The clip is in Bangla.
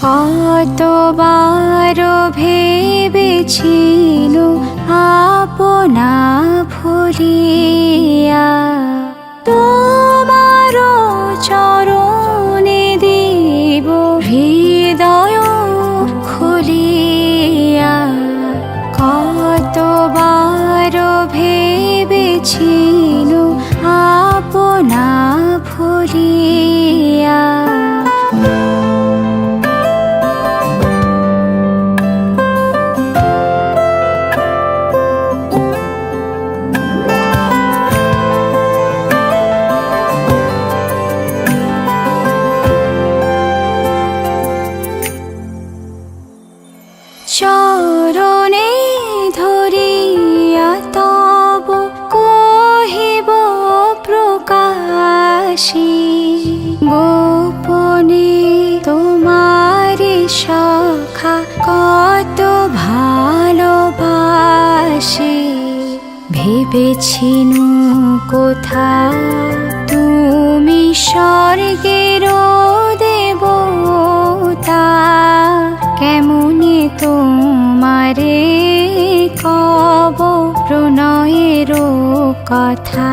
কতবার ভেবেছিল আপনা ভুলিয়া ভেবেছিনু কোথা? তুমি স্বর্গের দেবতা কেমনে তোমারে কব প্রণয়েরও কথা?